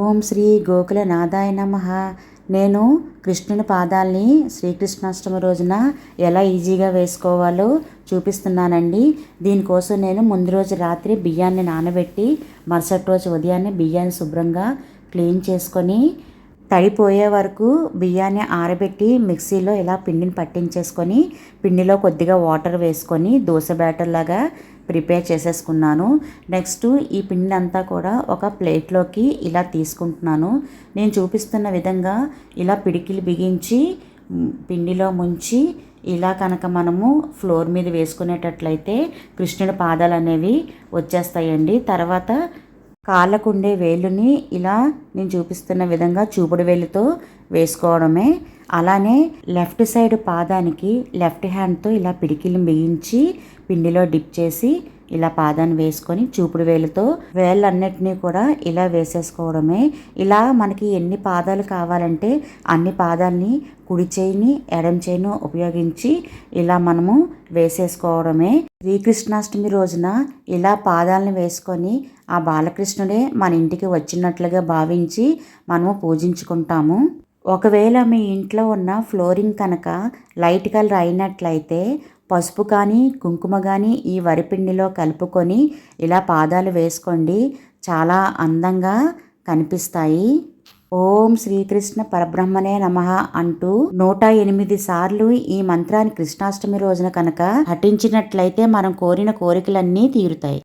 ఓం శ్రీ గోకులనాథాయ నమ. నేను కృష్ణుని పాదాల్ని శ్రీకృష్ణాష్టమి రోజున ఎలా ఈజీగా వేసుకోవాలో చూపిస్తున్నానండి. దీనికోసం నేను ముందు రోజు రాత్రి బియ్యాన్ని నానబెట్టి మరుసటి రోజు ఉదయాన్నే బియ్యాన్ని శుభ్రంగా క్లీన్ చేసుకొని తడిపోయే వరకు బియ్యాన్ని ఆరబెట్టి మిక్సీలో ఇలా పిండిని పట్టించేసుకొని పిండిలో కొద్దిగా వాటర్ వేసుకొని దోశ బ్యాటర్ లాగా ప్రిపేర్ చేసేసుకున్నాను. నెక్స్ట్ ఈ పిండి అంతా కూడా ఒక ప్లేట్లోకి ఇలా తీసుకుంటున్నాను. నేను చూపిస్తున్న విధంగా ఇలా పిడికిలు బిగించి పిండిలో ముంచి ఇలా కనుక మనము ఫ్లోర్ మీద వేసుకునేటట్లయితే కృష్ణుడి పాదాలు అనేవి వచ్చేస్తాయండి. తర్వాత కాళ్ళకుండే వేలుని ఇలా నేను చూపిస్తున్న విధంగా చూపుడు వేలుతో వేసుకోవడమే. అలానే లెఫ్ట్ సైడ్ పాదానికి లెఫ్ట్ హ్యాండ్తో ఇలా పిడికిలు బిగించి పిండిలో డిప్ చేసి ఇలా పాదాన్ని వేసుకొని చూపుడు వేలుతో వేళ్ళన్నిటినీ కూడా ఇలా వేసేసుకోవడమే. ఇలా మనకి ఎన్ని పాదాలు కావాలంటే అన్ని పాదాలని కుడి చేయిని ఎడం చేయిని ఉపయోగించి ఇలా మనము వేసేసుకోవడమే. శ్రీకృష్ణాష్టమి రోజున ఇలా పాదాలను వేసుకొని ఆ బాలకృష్ణుడే మన ఇంటికి వచ్చినట్లుగా భావించి మనము పూజించుకుంటాము. ఒకవేళ మీ ఇంట్లో ఉన్న ఫ్లోరింగ్ కనుక లైట్ కలర్ అయినట్లయితే పసుపు కానీ కుంకుమ కానీ ఈ వరిపిండిలో కలుపుకొని ఇలా పాదాలు వేసుకోండి. చాలా అందంగా కనిపిస్తాయి. ఓం శ్రీకృష్ణ పరబ్రహ్మనే నమ అంటూ నూట ఎనిమిది సార్లు ఈ మంత్రాన్ని కృష్ణాష్టమి రోజున కనుక పఠించినట్లయితే మనం కోరిన కోరికలన్నీ తీరుతాయి.